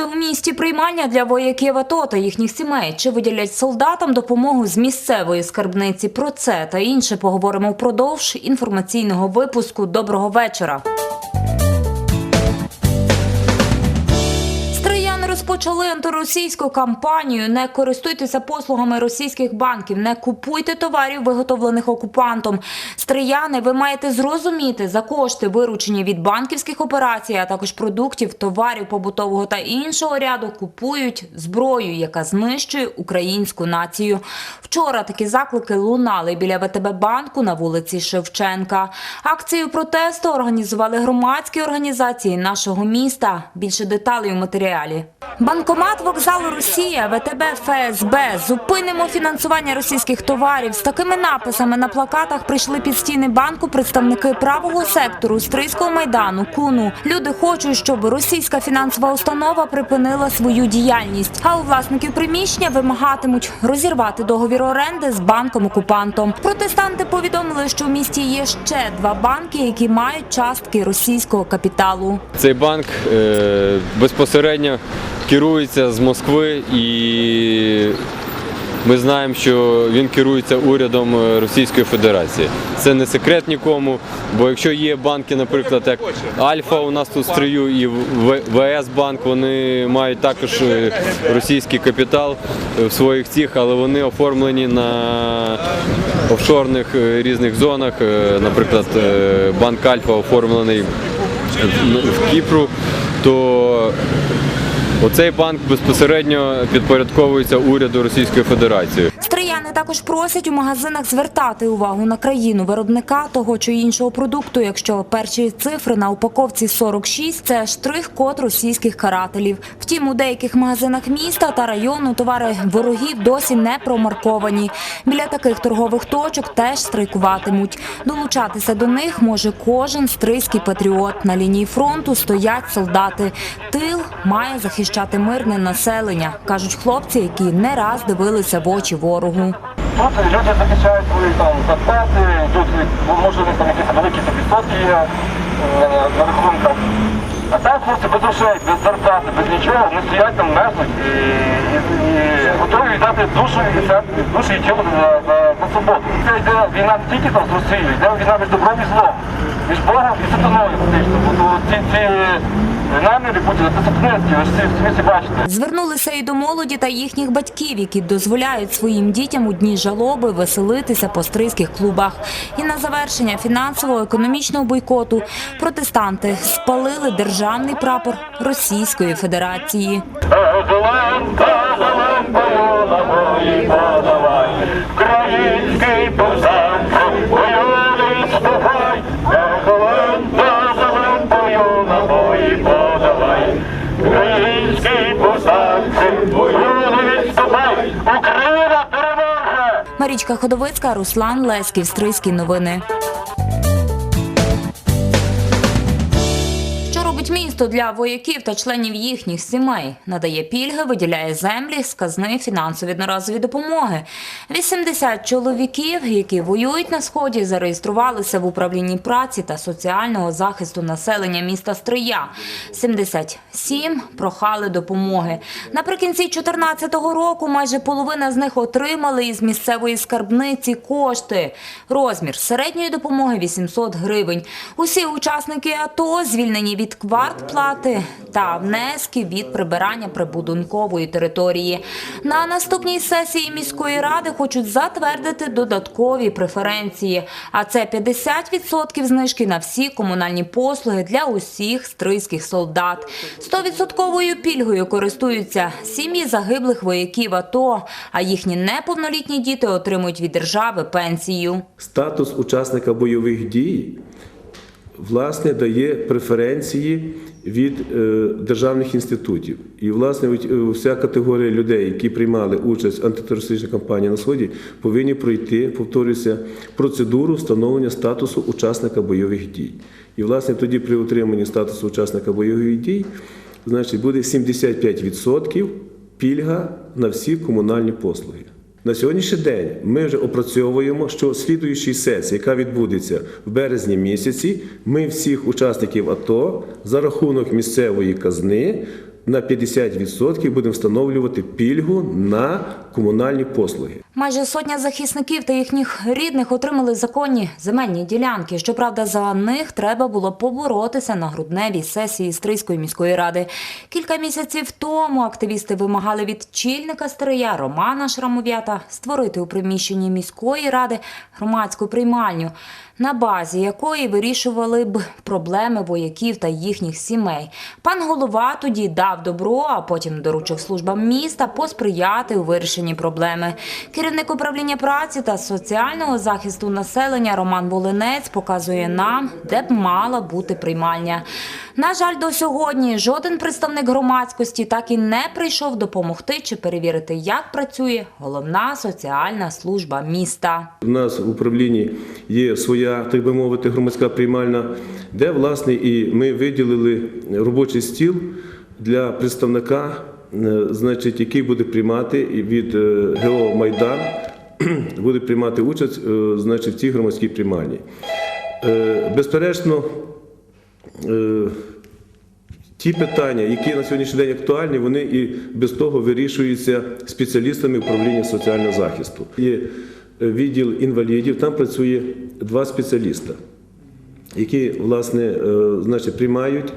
буде у місті приймальня для вояків АТО та їхніх сімей? Чи виділять солдатам допомогу з місцевої скарбниці? Про це та інше поговоримо впродовж інформаційного випуску. Доброго вечора. Розпочали антиросійську кампанію. Не користуйтеся послугами російських банків, не купуйте товарів, виготовлених окупантом. Стрияни, ви маєте зрозуміти за кошти, виручені від банківських операцій, а також продуктів, товарів побутового та іншого ряду, купують зброю, яка знищує українську націю. Вчора такі заклики лунали біля ВТБ банку на вулиці Шевченка. Акцію протесту організували громадські організації нашого міста. Більше деталей у матеріалі. Банкомат вокзалу Росія, ВТБ ФСБ. Зупинимо фінансування російських товарів. З такими написами на плакатах прийшли під стіни банку представники правого сектору Стрийського майдану. Куну люди хочуть, щоб російська фінансова установа припинила свою діяльність. А у власників приміщення вимагатимуть розірвати договір оренди з банком окупантом. Протестанти повідомили, що в місті є ще два банки, які мають частки російського капіталу. Цей банк е, безпосередньо керується з Москви і ми знаємо, що він керується урядом Російської Федерації. Це не секрет нікому, бо якщо є банки, наприклад, як Альфа у нас тут в стрию і ВС банк, вони мають також е, російський капітал е, в своїх цих, але вони оформлені на офшорних е, різних зонах. Наприклад, банк Альфа оформлений в- в Кіпру, то оцей банк безпосередньо підпорядковується уряду Російської Федерації. Стрияни також просять у магазинах звертати увагу на країну виробника того чи іншого продукту. Якщо перші цифри на упаковці 46 – це штрих-код російських карателів. Втім, у деяких магазинах міста та району товари ворогів досі не промарковані. Біля таких торгових точок теж страйкуватимуть. Долучатися до них може кожен стрийський патріот. На лінії фронту стоять солдати. Тил має захищати мирне населення, кажуть хлопці, які не раз дивилися в очі ворогу. Тут люди захищають свої там зарплати, тут може там якісь великі відсотки є е, на рахунках. А так хлопці без грошей, без зарплати, без нічого, вони стоять там мерзнуть і, і, і готові віддати душу і серце, душу і тіло за, за, за свободу. Це йде війна не тільки там з Росією, йде війна між добром і злом, між Богом і сатаною фактично. Ці, ці наміри будуть це ви всі, всі, всі бачите. Звернулися і до молоді та їхніх батьків, які дозволяють своїм дітям у дні жалоби веселитися по стрийських клубах. І на завершення фінансового економічного бойкоту протестанти спалили державний прапор Російської Федерації. Український повстанцю, Марічка Ходовицька, Руслан Леськів, Стрийські новини. Місто для вояків та членів їхніх сімей? Надає пільги, виділяє землі з казни фінансові одноразові допомоги. 80 чоловіків, які воюють на сході, зареєструвалися в управлінні праці та соціального захисту населення міста Стрия. 77 прохали допомоги. Наприкінці 2014 року майже половина з них отримали із місцевої скарбниці кошти. Розмір середньої допомоги 800 гривень. Усі учасники АТО звільнені від квартплати та внески від прибирання прибудинкової території. На наступній сесії міської ради хочуть затвердити додаткові преференції. А це 50% знижки на всі комунальні послуги для усіх стрийських солдат. 100% пільгою користуються сім'ї загиблих вояків АТО, а їхні неповнолітні діти отримують від держави пенсію. Статус учасника бойових дій власне дає преференції від е, державних інститутів. І, власне, е, вся категорія людей, які приймали участь в антитерористичній кампанії на Сході, повинні пройти, повторюся, процедуру встановлення статусу учасника бойових дій. І, власне, тоді при отриманні статусу учасника бойових дій, значить, буде 75% пільга на всі комунальні послуги. На сьогоднішній день ми вже опрацьовуємо, що слідуючій сесії, яка відбудеться в березні місяці, ми всіх учасників АТО за рахунок місцевої казни на 50% будемо встановлювати пільгу на комунальні послуги. Майже сотня захисників та їхніх рідних отримали законні земельні ділянки. Щоправда, за них треба було поборотися на грудневій сесії Стрийської міської ради. Кілька місяців тому активісти вимагали від чільника Стрия Романа Шрамов'ята створити у приміщенні міської ради громадську приймальню, на базі якої вирішували б проблеми вояків та їхніх сімей. Пан голова тоді дав добро, а потім доручив службам міста посприяти у вирішенні проблеми. Керівник управління праці та соціального захисту населення Роман Волинець показує нам, де б мала бути приймальня. На жаль, до сьогодні жоден представник громадськості так і не прийшов допомогти чи перевірити, як працює головна соціальна служба міста. У нас в управлінні є своя, так би мовити, громадська приймальна, де власне і ми виділили робочий стіл для представника, е, значить, який буде приймати від е, ГО Майдан, буде приймати участь е, значить, в цій громадській приймальні. Безперечно, Ті питання, які на сьогоднішній день актуальні, вони і без того вирішуються спеціалістами управління соціального захисту. Відділ інвалідів, там працює два спеціаліста, які власне е, значить, приймають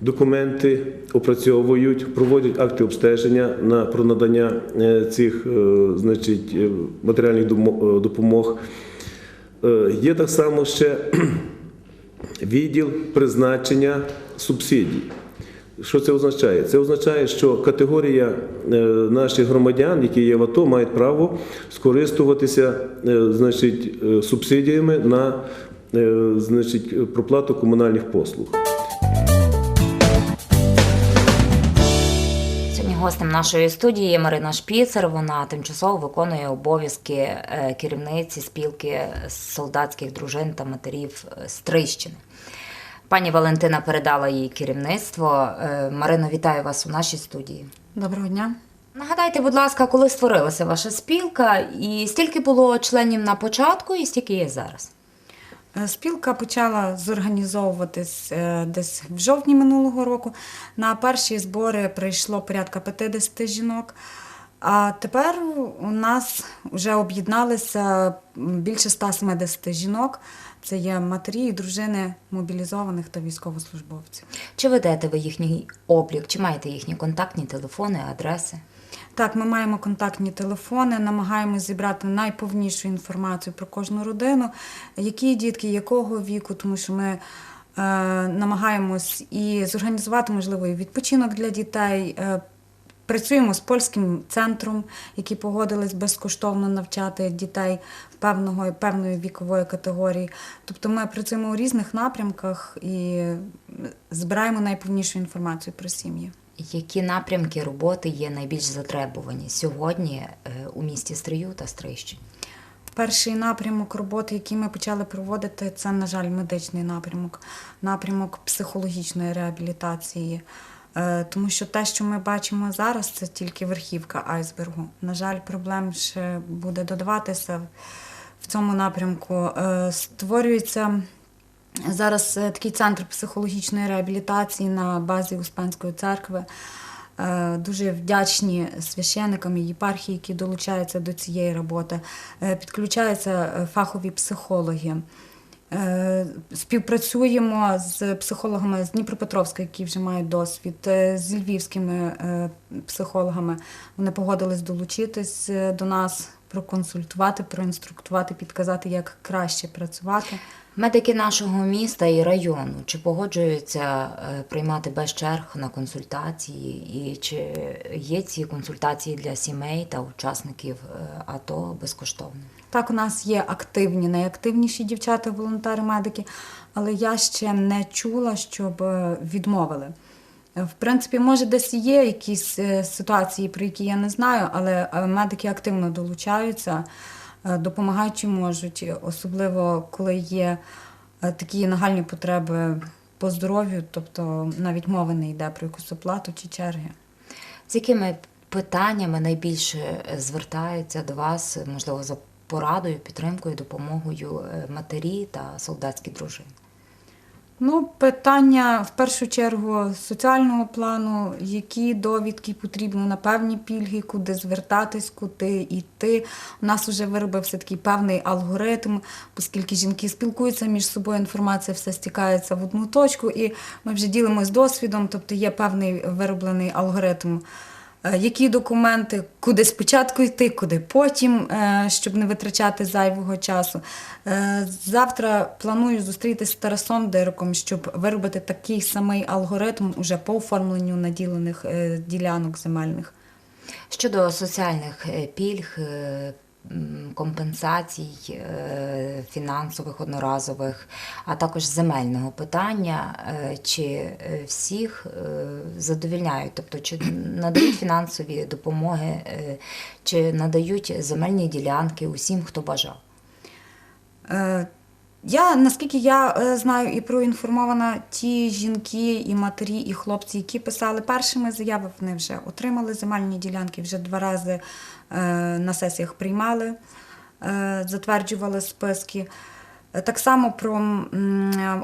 документи, опрацьовують, проводять акти обстеження на про надання е, цих е, значить, матеріальних допомог. Є так само ще відділ призначення субсидій. Що це означає? Це означає, що категорія е, наших громадян, які є в АТО, мають право скористуватися е, значить, е, субсидіями на значить, проплату комунальних послуг. Гостем нашої студії Марина Шпіцер. Вона тимчасово виконує обов'язки керівниці спілки солдатських дружин та матерів Стрийщини. Пані Валентина передала їй керівництво. Е, Марино, вітаю вас у нашій студії. Доброго дня. Нагадайте, будь ласка, коли створилася ваша спілка, і стільки було членів на початку, і стільки є зараз. Е, Спілка почала зорганізовуватись е, десь в жовтні минулого року. На перші збори прийшло порядка 50 жінок. А тепер у нас вже об'єдналися більше 170 жінок. Це є матері і дружини мобілізованих та військовослужбовців. Чи ведете ви їхній облік, чи маєте їхні контактні телефони, адреси? Так, ми маємо контактні телефони, намагаємось зібрати найповнішу інформацію про кожну родину, які дітки, якого віку, тому що ми е, намагаємось і зорганізувати, можливо, і відпочинок для дітей. Працюємо з польським центром, які погодились безкоштовно навчати дітей певного, певної вікової категорії. Тобто ми працюємо у різних напрямках і збираємо найповнішу інформацію про сім'ї. Які напрямки роботи є найбільш затребувані сьогодні е, у місті Стрию та Стрийщині? Перший напрямок роботи, який ми почали проводити, це, на жаль, медичний напрямок, напрямок психологічної реабілітації. Е, Тому що те, що ми бачимо зараз, це тільки верхівка айсбергу. На жаль, проблем ще буде додаватися в цьому напрямку. Е, Створюється зараз е, такий центр психологічної реабілітації на базі Успенської церкви. Дуже вдячні священикам і єпархії, які долучаються до цієї роботи. Підключаються фахові психологи. Е, Співпрацюємо з психологами з Дніпропетровська, які вже мають досвід, е, з львівськими е, психологами. Вони погодились долучитись до нас, проконсультувати, проінструктувати, підказати, як краще працювати. Медики нашого міста і району чи погоджуються е, приймати без черг на консультації, і чи є ці консультації для сімей та учасників е, АТО безкоштовно? Так, у нас є активні, найактивніші дівчата, волонтери, медики, але я ще не чула, щоб е, відмовили. В принципі, може, десь є якісь е, ситуації, про які я не знаю, але е, медики активно долучаються, е, допомагають чи можуть, особливо коли є такі нагальні потреби по здоров'ю, тобто навіть мови не йде про якусь оплату чи черги. З якими питаннями найбільше звертаються до вас, можливо, за порадою, підтримкою, допомогою матері та солдатські дружини? Ну, питання в першу чергу соціального плану, які довідки потрібно на певні пільги, куди звертатись, куди йти. У нас вже виробився такий певний алгоритм, оскільки жінки спілкуються між собою, інформація все стікається в одну точку, і ми вже ділимось досвідом, тобто є певний вироблений алгоритм. Е, Які документи, куди спочатку йти, куди потім, е, щоб не витрачати зайвого часу. Е, Завтра планую зустрітися з Тарасом Дириком, щоб виробити такий самий алгоритм уже по оформленню наділених ділянок земельних. Щодо соціальних пільг, компенсацій е, фінансових одноразових, а також земельного питання, е, чи е, всіх задовільняють, тобто чи надають фінансові допомоги, чи надають земельні ділянки усім, хто бажав. Я, наскільки я е, знаю і проінформована, ті жінки, і матері, і хлопці, які писали першими заяви, вони вже отримали земельні ділянки, вже два рази е, на сесіях приймали, е, затверджували списки. Так само про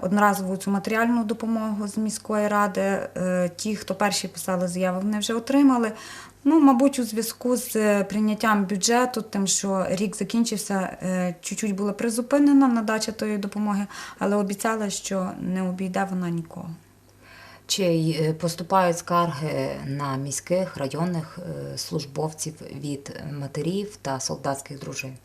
одноразову цю матеріальну допомогу з міської ради. Ті, хто перші писали заяви, вони вже отримали. Ну, мабуть, у зв'язку з е, прийняттям бюджету, тим, що рік закінчився, е, чуть-чуть була призупинена надача тої допомоги, але обіцяла, що не обійде вона нікого. Чи е, поступають скарги на міських районних службовців від матерів та солдатських дружин?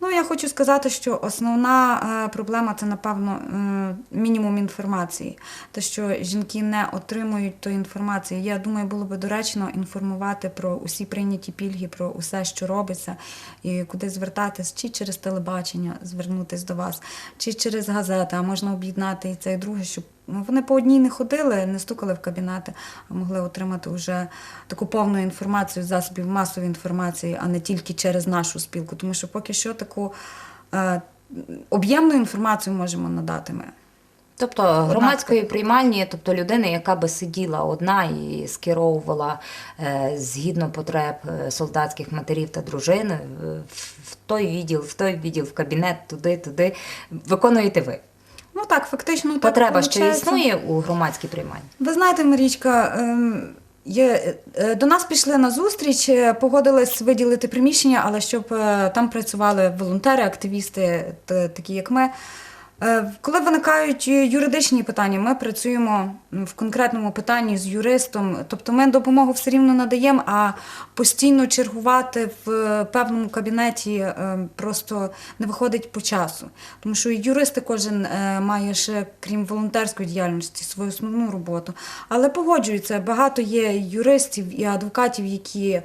Ну, я хочу сказати, що основна е, проблема це, напевно, е, мінімум інформації. Те, що жінки не отримують тої інформації. Я думаю, було би доречно інформувати про усі прийняті пільги, про усе, що робиться, і куди звертатись, чи через телебачення звернутися до вас, чи через газети, а можна об'єднати і це і друге, щоб вони по одній не ходили, не стукали в кабінети, а могли отримати вже таку повну інформацію з засобів масової інформації, а не тільки через нашу спілку. Тому що поки що таку е, об'ємну інформацію можемо надати ми. Тобто громадської приймальні, тобто людини, яка би сиділа одна і скеровувала е, згідно потреб е, солдатських матерів та дружин е, в той відділ, в той відділ, в кабінет, туди, туди, виконуєте ви. Ну так, фактично так Потреба ще виходить. існує у громадській приймальні. Ви знаєте, Марічка, ем, є, е, до нас пішли на зустріч, е, погодились виділити приміщення, але щоб е, там працювали волонтери, активісти, т- такі як ми. Е, Коли виникають юридичні питання, ми працюємо в конкретному питанні з юристом. Тобто ми допомогу все рівно надаємо, а постійно чергувати в певному кабінеті е, просто не виходить по часу. Тому що юристи кожен е, має ще, крім волонтерської діяльності, свою основну роботу. Але погоджуються, багато є юристів і адвокатів, які е,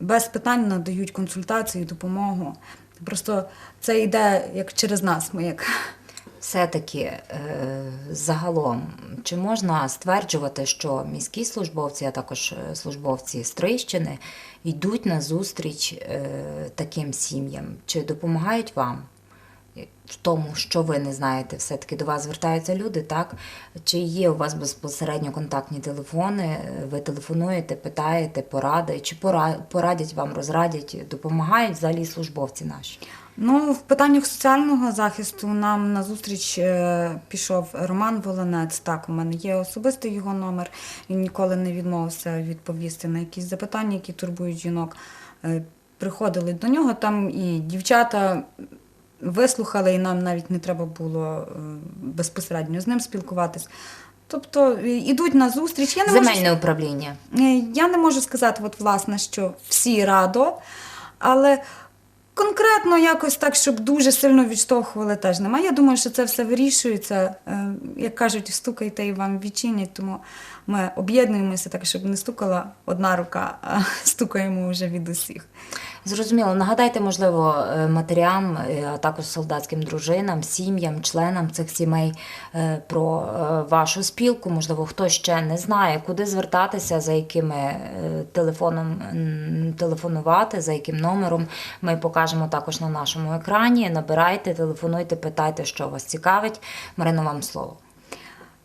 без питань надають консультації, допомогу. Просто це йде як через нас. Ми як Все-таки е, загалом, чи можна стверджувати, що міські службовці, а також е, службовці Стрийщини йдуть на зустріч е, таким сім'ям? Чи допомагають вам в тому, що ви не знаєте? Все-таки до вас звертаються люди, так? Чи є у вас безпосередньо контактні телефони? Ви телефонуєте, питаєте, поради, чи пора- порадять вам, розрадять, допомагають взагалі службовці наші? Ну, в питаннях соціального захисту нам на зустріч е, пішов Роман Волонець. Так, у мене є особистий його номер. Він ніколи не відмовився відповісти на якісь запитання, які турбують жінок. Е, Приходили до нього, там і дівчата вислухали, і нам навіть не треба було е, безпосередньо з ним спілкуватись. Тобто ідуть на зустріч. Я не можу управління. Е, Я не можу сказати, от, власне, що всі радо, але конкретно якось так, щоб дуже сильно відштовхували, теж немає. Я думаю, що це все вирішується. Е, Як кажуть, стукайте і вам відчинять, тому ми об'єднуємося так, щоб не стукала одна рука, а стукаємо вже від усіх. Зрозуміло. Нагадайте, можливо, е, матерям, е, а також солдатським дружинам, сім'ям, членам цих сімей е, про вашу спілку. Можливо, хто ще не знає, куди звертатися, за якими телефоном телефонувати, за яким номером. Ми покажемо також на нашому екрані. Набирайте, телефонуйте, питайте, що вас цікавить. Марина, вам слово.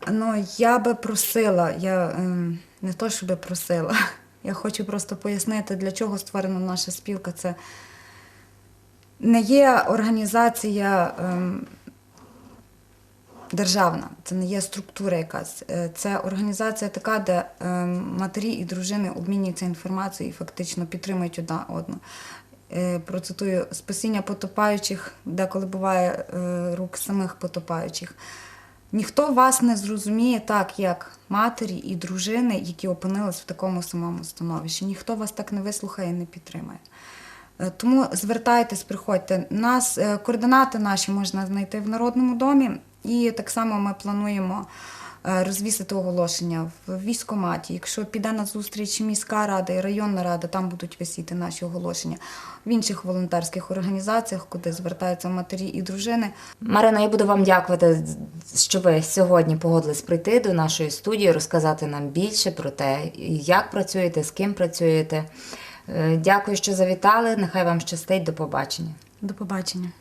Ну, я би просила, я ем, не то, щоб просила. Я хочу просто пояснити, для чого створена наша спілка. Це не є організація ем, державна, це не є структура якась. Е, Це організація така, де е, матері і дружини обмінюються інформацією і фактично підтримують одна одну. Е, Процитую спасіння потопаючих, деколи буває е, рук самих потопаючих. Ніхто вас не зрозуміє так, як матері і дружини, які опинились в такому самому становищі. Ніхто вас так не вислухає і не підтримає. Е, Тому звертайтесь, приходьте. Нас е, координати наші можна знайти в Народному домі, і так само ми плануємо розвісити оголошення в військкоматі. Якщо піде на зустріч міська рада і районна рада, там будуть висіти наші оголошення в інших волонтерських організаціях, куди звертаються матері і дружини. Марина, я буду вам дякувати, що ви сьогодні погодились прийти до нашої студії, розказати нам більше про те, як працюєте, з ким працюєте. Е, Дякую, що завітали. Нехай вам щастить. До побачення. До побачення.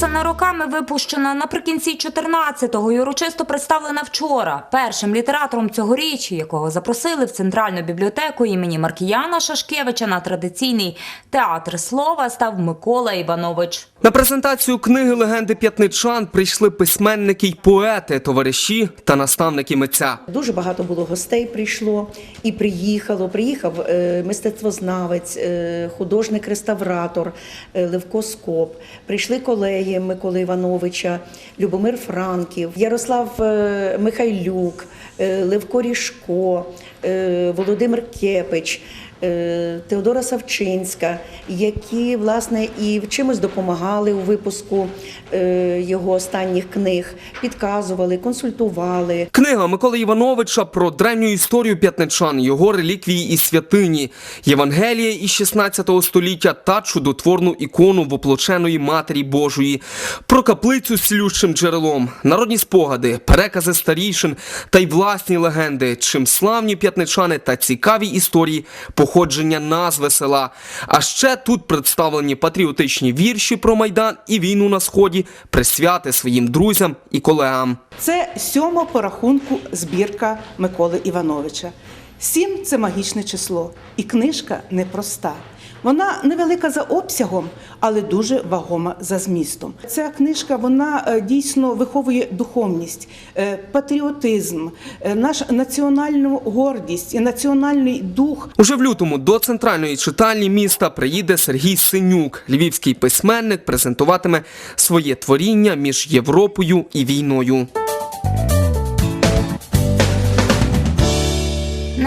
Писана роками випущена наприкінці 14-го і урочисто представлена вчора. Першим літератором цьогоріч, якого запросили в центральну бібліотеку імені Маркіяна Шашкевича на традиційний театр слова, став Микола Іванович. На презентацію книги легенди п'ятничан прийшли письменники й поети, товариші та наставники митця. Дуже багато було гостей прийшло і приїхало. Приїхав е, мистецтвознавець, е, художник-реставратор е, Левко Скоп. Прийшли колеги Миколи Івановича, Любомир Франків, Ярослав е, Михайлюк, е, Левко Ріжко, е, Володимир Кепич. Е, Теодора Савчинська, які власне і чимось допомагали у випуску е, його останніх книг, підказували, консультували. Книга Миколи Івановича про древню історію п'ятничан, його реліквії і святині, Євангелія із 16 століття та чудотворну ікону воплоченої Матері Божої, про каплицю з цілющим джерелом, народні спогади, перекази старішин та й власні легенди, чим славні п'ятничани та цікаві історії походження назви села. А ще тут представлені патріотичні вірші про майдан і війну на сході, присвяти своїм друзям і колегам. Це сьома по рахунку збірка Миколи Івановича. Сім це магічне число, і книжка непроста. Вона невелика за обсягом, але дуже вагома за змістом. Ця книжка вона е, дійсно виховує духовність, е, патріотизм, е, нашу національну гордість і національний дух Уже в лютому до центральної читальні міста приїде Сергій Синюк. Львівський письменник презентуватиме своє творіння між Європою і війною.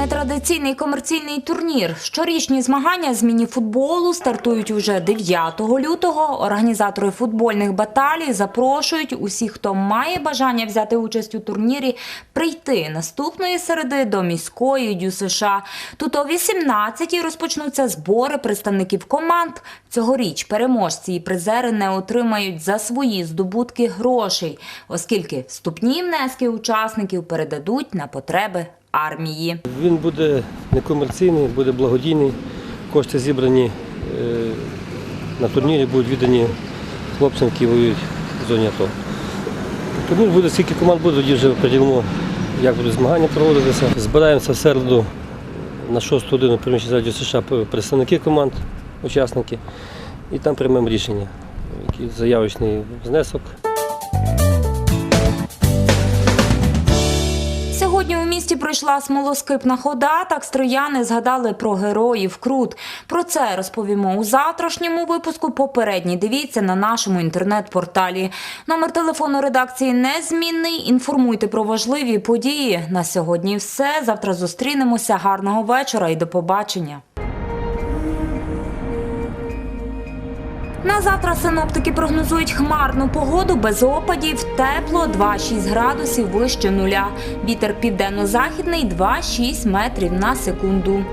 Нетрадиційний комерційний турнір. Щорічні змагання з міні-футболу стартують уже 9 лютого. Організатори футбольних баталій запрошують усіх, хто має бажання взяти участь у турнірі, прийти наступної середи до міської ДЮСШ. Тут о 18-й розпочнуться збори представників команд. Цьогоріч переможці і призери не отримають за свої здобутки грошей, оскільки вступні внески учасників передадуть на потреби армії. Він буде некомерційний, буде благодійний. Кошти зібрані е, на турнірі будуть віддані хлопцям, які воюють в зоні АТО. Турнір буде, скільки команд буде, тоді вже приділимо, як будуть змагання проводитися. Збираємося в середу на 6 годину приміщення радіо США представники команд, учасники, і там приймемо рішення, який заявочний внесок. Місті пройшла смолоскипна хода. Так строяни згадали про героїв Крут. Про це розповімо у завтрашньому випуску. Попередній дивіться на нашому інтернет-порталі. Номер телефону редакції незмінний. Інформуйте про важливі події. На сьогодні все. Завтра зустрінемося. Гарного вечора і до побачення. На завтра синоптики прогнозують хмарну погоду без опадів, тепло 2-6 градусів вище нуля. Вітер південно-західний 2-6 метрів на секунду.